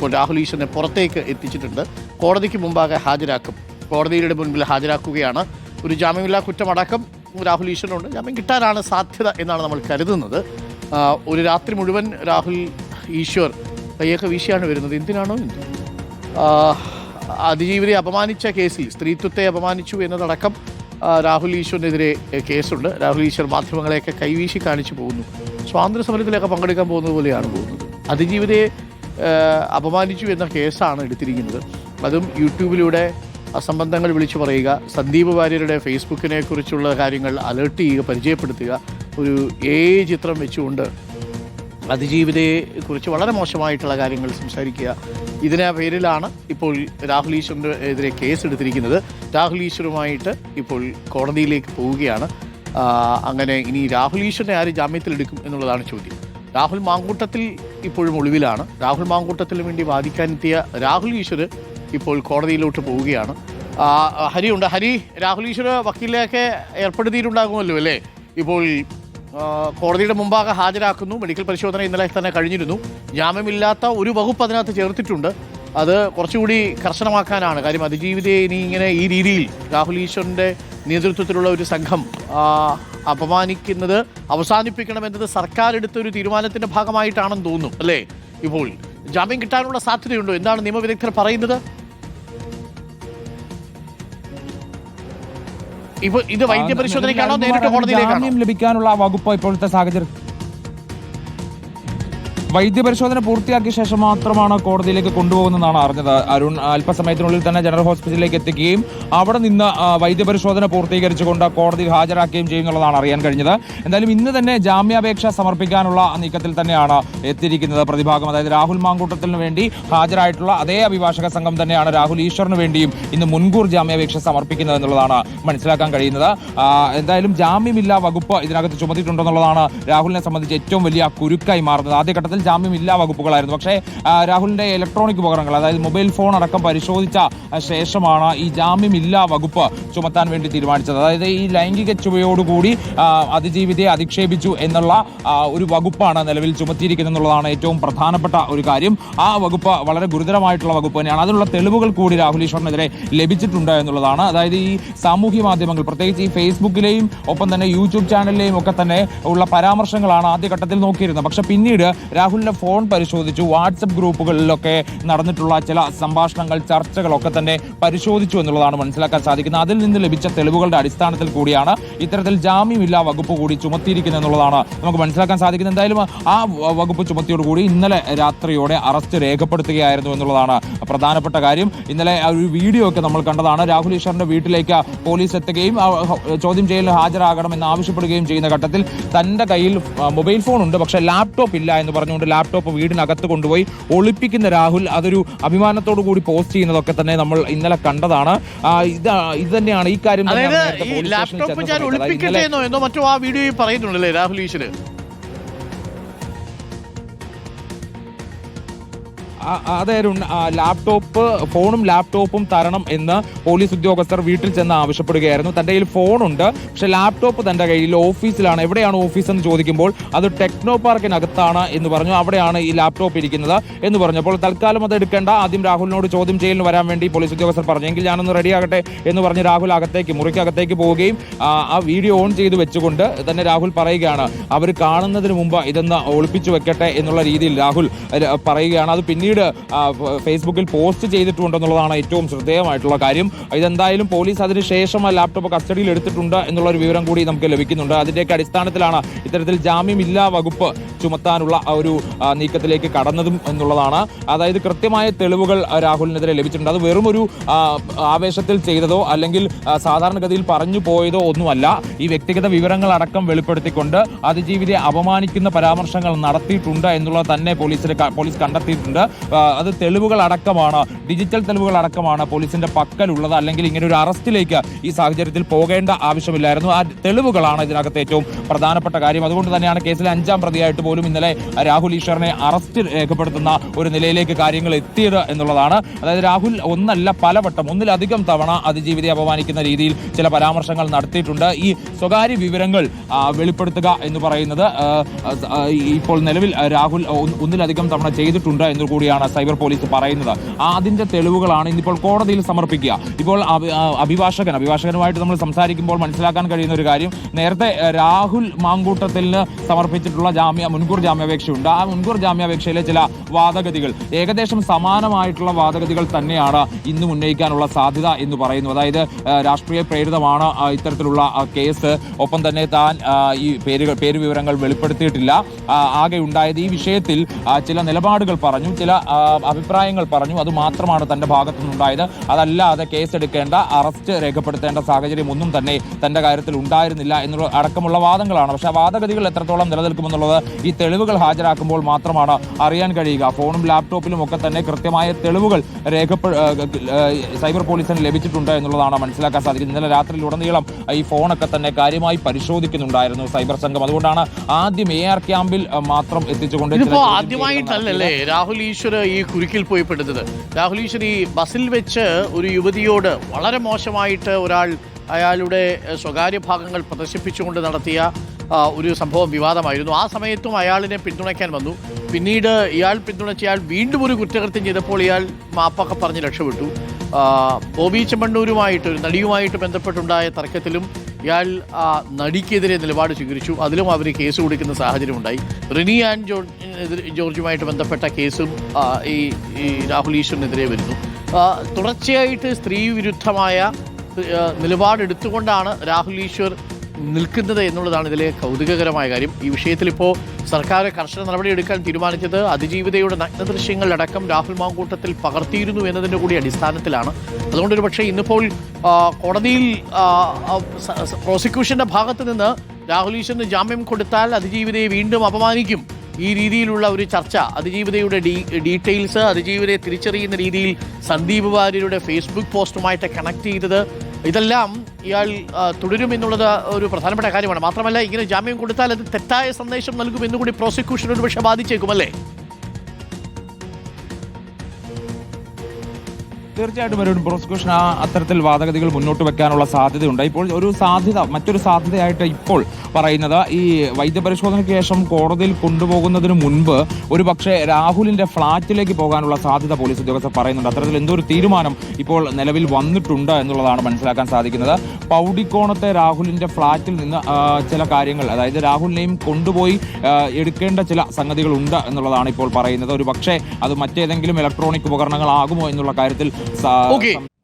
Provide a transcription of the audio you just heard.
ഇപ്പോൾ രാഹുൽ ഈശ്വരനെ പുറത്തേക്ക് എത്തിച്ചിട്ടുണ്ട്. കോടതിക്ക് മുമ്പാകെ ഹാജരാക്കും. കോടതിയുടെ മുൻപിൽ ഹാജരാക്കുകയാണ് ഒരു ജാമ്യമില്ലാ കുറ്റമടക്കം രാഹുൽ ഈശ്വരനുണ്ട് ജാമ്യം കിട്ടാനാണ് സാധ്യത എന്നാണ് നമ്മൾ കരുതുന്നത്. ഒരു രാത്രി മുഴുവൻ രാഹുൽ ഈശ്വർ കയ്യൊക്കെ വീശിയാണ് വരുന്നത്. എന്തിനാണോ എന്തു? അതിജീവിതയെ അപമാനിച്ച കേസിൽ സ്ത്രീത്വത്തെ അപമാനിച്ചു എന്നതടക്കം രാഹുൽ ഈശ്വറിനെതിരെ കേസുണ്ട്. രാഹുൽ ഈശ്വർ മാധ്യമങ്ങളെയൊക്കെ കൈവീശി കാണിച്ചു പോകുന്നു. സ്വാതന്ത്ര്യ സമരത്തിലൊക്കെ പങ്കെടുക്കാൻ പോകുന്നത് പോലെയാണ് പോകുന്നത്. അതിജീവിതയെ അപമാനിച്ചു എന്ന കേസാണ് എടുത്തിരിക്കുന്നത്. അതും യൂട്യൂബിലൂടെ അസംബന്ധങ്ങൾ വിളിച്ചു പറയുക സന്ദീപ് വാര്യരുടെ ഫേസ്ബുക്കിനെ കുറിച്ചുള്ള കാര്യങ്ങൾ അലേർട്ട് ചെയ്യുക പരിചയപ്പെടുത്തുക ഒരു ഏ ചിത്രം വെച്ചുകൊണ്ട് അതിജീവിതയെ കുറിച്ച് വളരെ മോശമായിട്ടുള്ള കാര്യങ്ങൾ സംസാരിക്കുക. ഇതിനെ പേരിലാണ് ഇപ്പോൾ രാഹുൽ ഈശ്വറിന്റെ എതിരെ കേസ് എടുത്തിരിക്കുന്നത്. രാഹുൽ ഈശ്വറുമായിട്ട് ഇപ്പോൾ കോടതിയിലേക്ക് പോവുകയാണ്. അങ്ങനെ ഇനി രാഹുൽ ഈശ്വറിനെ ആര് ജാമ്യത്തിലെടുക്കും എന്നുള്ളതാണ് ചോദ്യം. രാഹുൽ മാങ്കൂട്ടത്തിൽ ഇപ്പോഴും ഒളിവിലാണ്. രാഹുൽ മാങ്കൂട്ടത്തിന് വേണ്ടി വാദിക്കാനെത്തിയ രാഹുൽ ഈശ്വർ ഇപ്പോൾ കോടതിയിലോട്ട് പോവുകയാണ്. ഹരി ഉണ്ട്. ഹരി രാഹുൽ ഈശ്വർ വക്കീലിനെയൊക്കെ ഏർപ്പെടുത്തിയിട്ടുണ്ടാകുമല്ലോ അല്ലേ? ഇപ്പോൾ കോടതിയുടെ മുമ്പാകെ ഹാജരാക്കുന്നു. മെഡിക്കൽ പരിശോധന ഇന്നലെ തന്നെ കഴിഞ്ഞിരുന്നു. ജാമ്യമില്ലാത്ത ഒരു വകുപ്പ് അതിനകത്ത് ചേർത്തിട്ടുണ്ട്. അത് കുറച്ചുകൂടി കർശനമാക്കാനാണ്. കാര്യം അതിജീവിതയെ ഇനി ഇങ്ങനെ ഈ രീതിയിൽ രാഹുൽ ഈശ്വറിന്റെ നേതൃത്വത്തിലുള്ള ഒരു സംഘം അപമാനിക്കുന്നത് അവസാനിപ്പിക്കണമെന്നത് സർക്കാർ എടുത്ത ഒരു തീരുമാനത്തിന്റെ ഭാഗമായിട്ടാണെന്ന് തോന്നുന്നു അല്ലേ? ഇപ്പോൾ ജാമ്യം കിട്ടാനുള്ള സാധ്യതയുണ്ടോ? എന്താണ് നിയമവിദഗ്ധർ പറയുന്നത്? ഇപ്പൊ ഇത് വൈദ്യപരിശോധനയ്ക്കാണോ? നേരിട്ട് കോടതിയിലേക്കാണോ? ലഭിക്കാനുള്ള വകുപ്പ് ഇപ്പോഴത്തെ സാഹചര്യം വൈദ്യപരിശോധന പൂർത്തിയാക്കിയ ശേഷം മാത്രമാണ് കോടതിയിലേക്ക് കൊണ്ടുപോകുന്നതെന്നാണ് അറിഞ്ഞത്. അരുൺ അല്പസമയത്തിനുള്ളിൽ തന്നെ ജനറൽ ഹോസ്പിറ്റലിലേക്ക് എത്തിക്കുകയും അവിടെ നിന്ന് വൈദ്യപരിശോധന പൂർത്തീകരിച്ചുകൊണ്ട് കോടതിയിൽ ഹാജരാക്കുകയും ചെയ്യുന്നുള്ളതാണ് അറിയാൻ കഴിഞ്ഞത്. എന്തായാലും ഇന്ന് തന്നെ ജാമ്യാപേക്ഷ സമർപ്പിക്കാനുള്ള നീക്കത്തിൽ തന്നെയാണ് എത്തിയിരിക്കുന്നത് പ്രതിഭാഗം. അതായത് രാഹുൽ മാങ്കൂട്ടത്തിന് വേണ്ടി ഹാജരായിട്ടുള്ള അതേ അഭിഭാഷക സംഘം തന്നെയാണ് രാഹുൽ ഈശ്വറിന് വേണ്ടിയും ഇന്ന് മുൻകൂർ ജാമ്യാപേക്ഷ സമർപ്പിക്കുന്നത് എന്നുള്ളതാണ് മനസ്സിലാക്കാൻ കഴിയുന്നത്. എന്തായാലും ജാമ്യമില്ലാ വകുപ്പ് ഇതിനകത്ത് ചുമത്തിയിട്ടുണ്ടെന്നുള്ളതാണ് രാഹുലിനെ സംബന്ധിച്ച് ഏറ്റവും വലിയ കുരുക്കായി മാറുന്നത്. ആദ്യഘട്ടത്തിൽ ജാമ്യമില്ലാ വകുപ്പുകളായിരുന്നു. പക്ഷേ രാഹുലിന്റെ ഇലക്ട്രോണിക് ഉപകരണങ്ങൾ അതായത് മൊബൈൽ ഫോൺ അടക്കം പരിശോധിച്ച ശേഷമാണ് ഈ ജാമ്യമില്ലാ വകുപ്പ് ചുമത്താൻ വേണ്ടി തീരുമാനിച്ചത്. അതായത് ഈ ലൈംഗിക ചുവയോടുകൂടി അതിജീവിതയെ അധിക്ഷേപിച്ചു എന്നുള്ള ഒരു വകുപ്പാണ് നിലവിൽ ചുമത്തിയിരിക്കുന്നത് എന്നുള്ളതാണ് ഏറ്റവും പ്രധാനപ്പെട്ട ഒരു കാര്യം. ആ വകുപ്പ് വളരെ ഗുരുതരമായിട്ടുള്ള വകുപ്പ് തന്നെയാണ്. അതിനുള്ള തെളിവുകൾ കൂടി രാഹുൽ ഈശ്വറിനെതിരെ ലഭിച്ചിട്ടുണ്ട് എന്നുള്ളതാണ്. അതായത് ഈ സാമൂഹ്യ മാധ്യമങ്ങൾ പ്രത്യേകിച്ച് ഈ ഫേസ്ബുക്കിലെയും ഒപ്പം തന്നെ യൂട്യൂബ് ചാനലിലെയും ഒക്കെ തന്നെ ഉള്ള പരാമർശങ്ങളാണ് ആദ്യഘട്ടത്തിൽ നോക്കിയിരുന്നത്. പക്ഷെ പിന്നീട് രാഹുലിന്റെ ഫോൺ പരിശോധിച്ചു. വാട്സപ്പ് ഗ്രൂപ്പുകളിലൊക്കെ നടന്നിട്ടുള്ള ചില സംഭാഷണങ്ങൾ ചർച്ചകളൊക്കെ തന്നെ പരിശോധിച്ചു എന്നുള്ളതാണ് മനസ്സിലാക്കാൻ സാധിക്കുന്നത്. അതിൽ നിന്ന് ലഭിച്ച തെളിവുകളുടെ അടിസ്ഥാനത്തിൽ കൂടിയാണ് ഇത്തരത്തിൽ ജാമ്യമില്ലാ വകുപ്പ് കൂടി ചുമത്തിയിരിക്കുന്നത് എന്നുള്ളതാണ് നമുക്ക് മനസ്സിലാക്കാൻ സാധിക്കുന്നത്. എന്തായാലും ആ വകുപ്പ് ചുമത്തിയോടുകൂടി ഇന്നലെ രാത്രിയോടെ അറസ്റ്റ് രേഖപ്പെടുത്തുകയായിരുന്നു എന്നുള്ളതാണ് പ്രധാനപ്പെട്ട കാര്യം. ഇന്നലെ ഒരു വീഡിയോ ഒക്കെ നമ്മൾ കണ്ടതാണ്. രാഹുൽ ഈശ്വറിന്റെ വീട്ടിലേക്ക് പോലീസ് എത്തുകയും ചോദ്യം ചെയ്യലിന് ഹാജരാകണം എന്ന് ആവശ്യപ്പെടുകയും ചെയ്യുന്ന ഘട്ടത്തിൽ തന്റെ കയ്യിൽ മൊബൈൽ ഫോൺ ഉണ്ട് പക്ഷേ ലാപ്ടോപ്പ് ഇല്ല എന്ന് പറഞ്ഞുകൊണ്ട് ലാപ്ടോപ്പ് വീടിനകത്ത് കൊണ്ടുപോയി ഒളിപ്പിക്കുന്ന രാഹുൽ അതൊരു അഭിമാനത്തോടു കൂടി പോസ്റ്റ് ചെയ്യുന്നതൊക്കെ തന്നെ നമ്മൾ ഇന്നലെ കണ്ടതാണ്. ഇത് ഇത് തന്നെയാണ് ഈ കാര്യം ലാപ്ടോപ്പ് ഞാൻ ഒളിപ്പിക്കട്ടെ എന്നോ എന്നോ മറ്റോ ആ വീഡിയോയിൽ പറയുന്നുണ്ടല്ലേ രാഹുൽ ഈശ്വര്? ആ- അതെ അരുൺ ആ, ലാപ്ടോപ്പ് ഫോണും ലാപ്ടോപ്പും തരണം എന്ന് പോലീസ് ഉദ്യോഗസ്ഥർ വീട്ടിൽ ചെന്ന് ആവശ്യപ്പെടുകയായിരുന്നു. തന്റെ കയ്യിൽ ഫോണുണ്ട് പക്ഷെ ലാപ്ടോപ്പ് തന്റെ കയ്യിൽ ഓഫീസിലാണ് എവിടെയാണ് ഓഫീസ് എന്ന് ചോദിക്കുമ്പോൾ അത് ടെക്നോ പാർക്കിനകത്താണ് എന്ന് പറഞ്ഞു. അവിടെയാണ് ഈ ലാപ്ടോപ്പ് ഇരിക്കുന്നത് എന്ന് പറഞ്ഞപ്പോൾ തൽക്കാലം അത് എടുക്കേണ്ട. ആദ്യം രാഹുലിനോട് ചോദ്യം ചെയ്യലിന് വരാൻ വേണ്ടി പോലീസ് ഉദ്യോഗസ്ഥർ പറഞ്ഞു. എങ്കിൽ ഞാനൊന്ന് റെഡിയാകട്ടെ എന്ന് പറഞ്ഞ് രാഹുൽ അകത്തേക്ക് മുറിക്കകത്തേക്ക് പോവുകയും ആ വീഡിയോ ഓൺ ചെയ്ത് വെച്ചുകൊണ്ട് തന്നെ രാഹുൽ പറയുകയാണ്. അവർ കാണുന്നതിന് മുമ്പ് ഇതൊന്ന് ഒളിപ്പിച്ചു വെക്കട്ടെ എന്നുള്ള രീതിയിൽ രാഹുൽ പറയുകയാണ്. അത് പിന്നീട് ഫ- ഫേസ്ബുക്കിൽ പോസ്റ്റ് ചെയ്തിട്ടുണ്ടെന്നുള്ളതാണ് ഏറ്റവും ശ്രദ്ധേയമായിട്ടുള്ള കാര്യം. ഇതെന്തായാലും പോലീസ് അതിനുശേഷം ആ ലാപ്ടോപ്പ് കസ്റ്റഡിയിൽ എടുത്തിട്ടുണ്ട് എന്നുള്ള ഒരു വിവരം കൂടി നമുക്ക് ലഭിക്കുന്നുണ്ട്. അതിന്റെയൊക്കെ അടിസ്ഥാനത്തിലാണ് ഇത്തരത്തിൽ ജാമ്യമില്ലാ വകുപ്പ് ചുമത്താനുള്ള ഒരു നീക്കത്തിലേക്ക് കടന്നതും എന്നുള്ളതാണ്. അതായത് കൃത്യമായ തെളിവുകൾ രാഹുലിനെതിരെ ലഭിച്ചിട്ടുണ്ട്. അത് വെറും ഒരു ആവേശത്തിൽ ചെയ്തതോ അല്ലെങ്കിൽ സാധാരണഗതിയിൽ പറഞ്ഞു പോയതോ ഒന്നുമല്ല. ഈ വ്യക്തിഗത വിവരങ്ങൾ അടക്കം വെളിപ്പെടുത്തിക്കൊണ്ട് അതിജീവിതയെ അപമാനിക്കുന്ന പരാമർശങ്ങൾ നടത്തിയിട്ടുണ്ട് എന്നുള്ളത് തന്നെ പോലീസിന് പോലീസ് കണ്ടെത്തിയിട്ടുണ്ട്. അത് തെളിവുകൾ അടക്കമാണ് ഡിജിറ്റൽ തെളിവുകൾ അടക്കമാണ് പോലീസിന്റെ പക്കലുള്ളത്. അല്ലെങ്കിൽ ഇങ്ങനെ ഒരു അറസ്റ്റിലേക്ക് ഈ സാഹചര്യത്തിൽ പോകേണ്ട ആവശ്യമില്ലായിരുന്നു. ആ തെളിവുകളാണ് ഇതിനകത്ത് ഏറ്റവും പ്രധാനപ്പെട്ട കാര്യം. അതുകൊണ്ട് തന്നെയാണ് കേസിലെ അഞ്ചാം പ്രതിയായിട്ട് പോലും ഇന്നലെ രാഹുൽ ഈശ്വറിനെ അറസ്റ്റ് രേഖപ്പെടുത്തുന്ന ഒരു നിലയിലേക്ക് കാര്യങ്ങൾ എത്തിയത് എന്നുള്ളതാണ്. അതായത് രാഹുൽ ഒന്നല്ല പലവട്ടം ഒന്നിലധികം തവണ അതിജീവിതയെ അപമാനിക്കുന്ന രീതിയിൽ ചില പരാമർശങ്ങൾ നടത്തിയിട്ടുണ്ട്. ഈ സ്വകാര്യ വിവരങ്ങൾ വെളിപ്പെടുത്തുക എന്ന് പറയുന്നത് ഇപ്പോൾ നിലവിൽ രാഹുൽ ഒന്നിലധികം തവണ ചെയ്തിട്ടുണ്ട് എന്ന് കൂടിയാണ് കൂടിയാണ് സൈബർ പോലീസ് പറയുന്നത്. ആ തെളിവുകളാണ് ഇന്നിപ്പോൾ കോടതിയിൽ സമർപ്പിക്കുക. ഇപ്പോൾ അഭിഭാഷകൻ അഭിഭാഷകനുമായിട്ട് നമ്മൾ സംസാരിക്കുമ്പോൾ മനസ്സിലാക്കാൻ കഴിയുന്ന ഒരു കാര്യം നേരത്തെ രാഹുൽ മാങ്കൂട്ടത്തിന് സമർപ്പിച്ചിട്ടുള്ള ജാമ്യ മുൻകൂർ ജാമ്യാപേക്ഷയുണ്ട്. ആ മുൻകൂർ ജാമ്യാപേക്ഷയിലെ ചില വാദഗതികൾ ഏകദേശം സമാനമായിട്ടുള്ള വാദഗതികൾ തന്നെയാണ് ഇന്നും ഉന്നയിക്കാനുള്ള സാധ്യത എന്ന് പറയുന്നു അതായത് രാഷ്ട്രീയ പ്രേരിതമാണ് ഇത്തരത്തിലുള്ള കേസ്. ഒപ്പം തന്നെ താൻ ഈ പേരുകൾ പേര് വിവരങ്ങൾ വെളിപ്പെടുത്തിയിട്ടില്ല ആകെ ഉണ്ടായത് ഈ വിഷയത്തിൽ ചില നിലപാടുകൾ പറഞ്ഞു. ചില അഭിപ്രായങ്ങൾ പറഞ്ഞു. അതുമാത്രമാണ് തന്റെ ഭാഗത്തുനിന്നുണ്ടായത്. അതല്ലാതെ കേസെടുക്കേണ്ട അറസ്റ്റ് രേഖപ്പെടുത്തേണ്ട സാഹചര്യം ഒന്നും തന്നെ തന്റെ കാര്യത്തിൽ ഉണ്ടായിരുന്നില്ല എന്നുള്ള അടക്കമുള്ള വാദങ്ങളാണ്. പക്ഷേ ആ വാദഗതികൾ എത്രത്തോളം നിലനിൽക്കുമെന്നുള്ളത് ഈ തെളിവുകൾ ഹാജരാക്കുമ്പോൾ മാത്രമാണ് അറിയാൻ കഴിയുക. ഫോണും ലാപ്ടോപ്പിലും ഒക്കെ തന്നെ കൃത്യമായ തെളിവുകൾ രേഖപ്പെ സൈബർ പോലീസിന് ലഭിച്ചിട്ടുണ്ട് എന്നുള്ളതാണ് മനസ്സിലാക്കാൻ സാധിക്കുന്നത്. ഇന്നലെ രാത്രിയിലുടനീളം ഈ ഫോണൊക്കെ തന്നെ കാര്യമായി പരിശോധിക്കുന്നുണ്ടായിരുന്നു സൈബർ സംഘം. അതുകൊണ്ടാണ് ആദ്യം എ ആർ ക്യാമ്പിൽ മാത്രം എത്തിച്ചുകൊണ്ട് ആദ്യമായിട്ടല്ലേ രാഹുൽ ഈശ്വർ ഈ കുരുക്കിൽ പോയി പെടുന്നത് രാഹുൽ ഈശ്വർ ഈ ബസ്സിൽ വെച്ച് ഒരു യുവതിയോട് വളരെ മോശമായിട്ട് ഒരാൾ അയാളുടെ സ്വകാര്യ ഭാഗങ്ങൾ പ്രദർശിപ്പിച്ചുകൊണ്ട് നടത്തിയ ഒരു സംഭവം വിവാദമായിരുന്നു. ആ സമയത്തും അയാളിനെ പിന്തുണയ്ക്കാൻ വന്നു. പിന്നീട് ഇയാൾ പിന്തുണച്ച് ഇയാൾ വീണ്ടും ഒരു കുറ്റകൃത്യം ചെയ്തപ്പോൾ ഇയാൾ മാപ്പൊക്കെ പറഞ്ഞ് രക്ഷപ്പെട്ടു. ബോബി ചെമ്മണ്ണൂരുമായിട്ട് ഒരു നടിയുമായിട്ട് ബന്ധപ്പെട്ടുണ്ടായ തർക്കത്തിലും ഇയാൾ ആ, നടിക്കെതിരെ നിലപാട് സ്വീകരിച്ചു. അതിലും അവർ കേസ് കൊടുക്കുന്ന സാഹചര്യമുണ്ടായി. റിനി ആൻഡ് ജോർജ് ജോർജുമായിട്ട് ബന്ധപ്പെട്ട കേസും ഈ രാഹുൽ ഈശ്വറിനെതിരെ വരുന്നു. തുടർച്ചയായിട്ട് സ്ത്രീ വിരുദ്ധമായ നിലപാടെടുത്തുകൊണ്ടാണ് രാഹുൽ ഈശ്വർ നിൽക്കുന്നത് എന്നുള്ളതാണ് ഇതിലെ കൗതുകകരമായ കാര്യം. ഈ വിഷയത്തിൽ ഇപ്പോൾ സർക്കാർ കർശന നടപടിയെടുക്കാൻ തീരുമാനിച്ചത് അതിജീവിതയുടെ നഗ്ന ദൃശ്യങ്ങളടക്കം രാഹുൽ മാങ്കൂട്ടത്തിൽ പകർത്തിയിരുന്നു എന്നതിന്റെ കൂടി അടിസ്ഥാനത്തിലാണ്. അതുകൊണ്ട് ഒരു പക്ഷേ ഇന്നിപ്പോൾ കോടതിയിൽ പ്രോസിക്യൂഷന്റെ ഭാഗത്ത് നിന്ന് രാഹുൽ ഈശ്വറിന് ജാമ്യം കൊടുത്താൽ അതിജീവിതയെ വീണ്ടും അപമാനിക്കും. ഈ രീതിയിലുള്ള ഒരു ചർച്ച അതിജീവിതയുടെ ഡീ ഡീറ്റെയിൽസ് അതിജീവിതയെ തിരിച്ചറിയുന്ന രീതിയിൽ സന്ദീപ് വാര്യരുടെ ഫേസ്ബുക്ക് പോസ്റ്റുമായിട്ട് കണക്ട് ചെയ്തത് ഇതെല്ലാം ഇയാൾ തുടരുമെന്നുള്ളത് ഒരു പ്രധാനപ്പെട്ട കാര്യമാണ്. മാത്രമല്ല ഇങ്ങനെ ജാമ്യം കൊടുത്താൽ അത് തെറ്റായ സന്ദേശം നൽകുമെന്നുകൂടി പ്രോസിക്യൂഷൻ ഒരു പക്ഷേ തീർച്ചയായിട്ടും ഒരു പ്രോസിക്യൂഷൻ ആ അത്തരത്തിൽ വാദഗതികൾ മുന്നോട്ട് വെക്കാനുള്ള സാധ്യതയുണ്ട്. ഇപ്പോൾ ഒരു സാധ്യത മറ്റൊരു സാധ്യതയായിട്ട് ഇപ്പോൾ പറയുന്നത് ഈ വൈദ്യപരിശോധനയ്ക്ക് ശേഷം കോടതിയിൽ കൊണ്ടുപോകുന്നതിന് മുൻപ് ഒരു പക്ഷേ രാഹുലിന്റെ ഫ്ളാറ്റിലേക്ക് പോകാനുള്ള സാധ്യത പോലീസ് ഉദ്യോഗസ്ഥർ പറയുന്നുണ്ട്. അത്തരത്തിൽ എന്തോ ഒരു തീരുമാനം ഇപ്പോൾ നിലവിൽ വന്നിട്ടുണ്ട് എന്നുള്ളതാണ് മനസ്സിലാക്കാൻ സാധിക്കുന്നത്. പൗടിക്കോണത്തെ രാഹുലിന്റെ ഫ്ളാറ്റിൽ നിന്ന് ചില കാര്യങ്ങൾ അതായത് രാഹുലിനെയും കൊണ്ടുപോയി എടുക്കേണ്ട ചില സംഗതികളുണ്ട് എന്നുള്ളതാണ് ഇപ്പോൾ പറയുന്നത്. ഒരു പക്ഷേ അത് മറ്റേതെങ്കിലും ഇലക്ട്രോണിക് ഉപകരണങ്ങളാകുമോ എന്നുള്ള കാര്യത്തിൽ sa... Okay. Sa